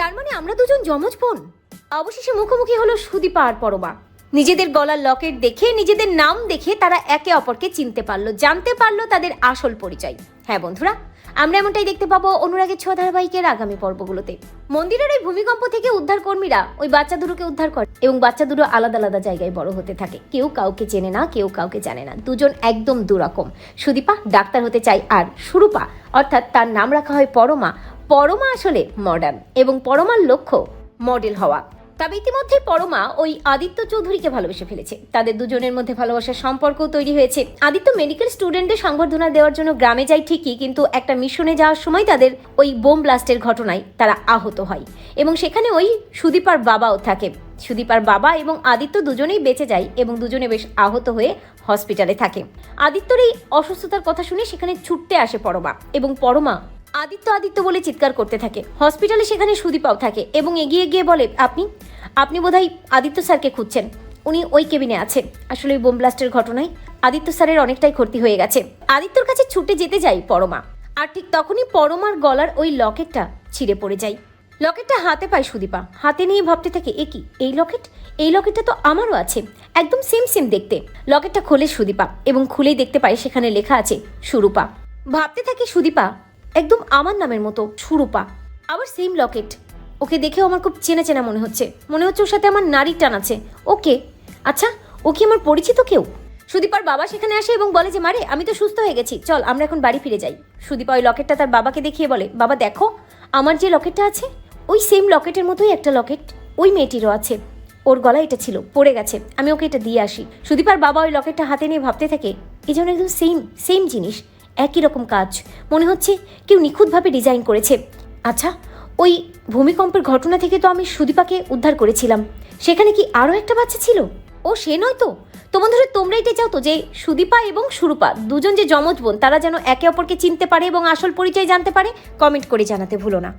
তার মানে আমরা দুজন যমজ বোন। অবশেষে মুখোমুখি হলো সুদীপা আর পরমা। নিজেদের গলার লকেট দেখে, নিজেদের নাম দেখে তারা একে অপরকে চিনতে পারল, জানতে পারল তাদের আসল পরিচয়। হ্যাঁ বন্ধুরা, আমরা এমনটাই দেখতে পাবো অনুরাগের ছোঁয়া ধারাবাহিকের আগামী পর্বগুলোতে। মন্দিরের ওই ভূমিকম্প থেকে উদ্ধার কর্মীরা ওই বাচ্চা দুটোকে উদ্ধার করে এবং বাচ্চা দুটো আলাদা আলাদা জায়গায় বড় হতে থাকে। কেউ কাউকে চেনে না, কেউ কাউকে জানে না। দুজন একদম দুরকম। সুদীপা ডাক্তার হতে চায় আর সুরূপা, অর্থাৎ তার নাম রাখা হয় পরমা। পরমা আসলে মডার্ন এবং পরমার লক্ষ্য মডেল হওয়া। তবে ইতিমধ্যে পরমা ওই আদিত্য চৌধুরীকে ভালোবেসে ফেলেছে। তাদের দুজনের মধ্যে ভালোবাসার সম্পর্কও তৈরি হয়েছে। আদিত্য মেডিকেল স্টুডেন্টদের সংবর্ধনা দেওয়ার জন্য গ্রামে যায় ঠিকই, কিন্তু একটা মিশনে যাওয়ার সময় তাদের ওই বোম ব্লাস্টের ঘটনায় তারা আহত হয়। এবং সেখানে ওই সুদীপার বাবাও থাকে। সুদীপার বাবা এবং আদিত্য দুজনেই বেঁচে যায় এবং দুজনে বেশ আহত হয়ে হসপিটালে থাকে। আদিত্যর এই অসুস্থতার কথা শুনে সেখানে ছুটতে আসে পরমা এবং পরমা আদিত্য আদিত্য বলে চিৎকার করতে থাকে। হসপিটালে সেখানে সুদীপাও থাকে এবং এগিয়ে গিয়ে বলে, আপনি? আপনি বোধহয় আদিত্য স্যারকে খুঁজছেন। উনি ওই কেবিনে আছেন। আসলে ওই বোম ব্লাস্টের ঘটনায় আদিত্য স্যারের অনেকটাই ক্ষতি হয়ে গেছে। আদিত্যর কাছে ছুটে যেতে যাই পরমা। আর ঠিক তখনই পরমার গলার ওই লকেটটা ছিঁড়ে পড়ে যায়। লকেটটা হাতে পায় সুদীপা। হাতে নিয়ে ভাবতে থাকে, এ কি? এই লকেট? এই লকেটটা তো আমারও আছে। একদম সেম সেম দেখতে। লকেটটা খোলে সুদীপা এবং খুলেই দেখতে পায় সেখানে লেখা আছে, সুরূপা। ভাবতে থাকে সুদীপা একদম আমার নামের মতো সুরূপা আবার সেম লকেট ওকে দেখেও আমার খুব চেনা চেনা মনে হচ্ছে। মনে হচ্ছে ওর সাথে আমার নারীর টান আছে। ওকে? আচ্ছা ও কি আমার পরিচিত কেউ? সুদীপার বাবা সেখানে আসে এবং বলে যে মারে আমি তো সুস্থ হয়ে গেছি। চল, আমরা এখন বাড়ি ফিরে যাই। সুদীপা ওই লকেটটা তার বাবাকে দেখিয়ে বলে, বাবা, দেখো, আমার যে লকেটটা আছে, ওই সেম লকেটের মতোই একটা লকেট ওই মেয়েটিরও আছে। ওর গলা এটা ছিল, পড়ে গেছে। আমি ওকে এটা দিয়ে আসি। সুদীপার বাবা ওই লকেটটা হাতে নিয়ে ভাবতে থাকে এই যেন একদম সেম সেম জিনিস। একই রকম কাজ। মনে হচ্ছে কেউ নিখুঁতভাবে ডিজাইন করেছে। আচ্ছা ওই ভূমিকম্পের ঘটনা থেকে তো আমি সুদীপাকে উদ্ধার করেছিলাম। সেখানে কি আরও একটা বাচ্চা ছিল? ও, সে নয় তো? তোমার বন্ধুরা তোমরা এটা চাও তো যে সুদীপা এবং সুরূপা দুজন যে যমজ বোন, তারা যেন একে অপরকে চিনতে পারে এবং আসল পরিচয় জানতে পারে? কমেন্ট করে জানাতে ভুলো না।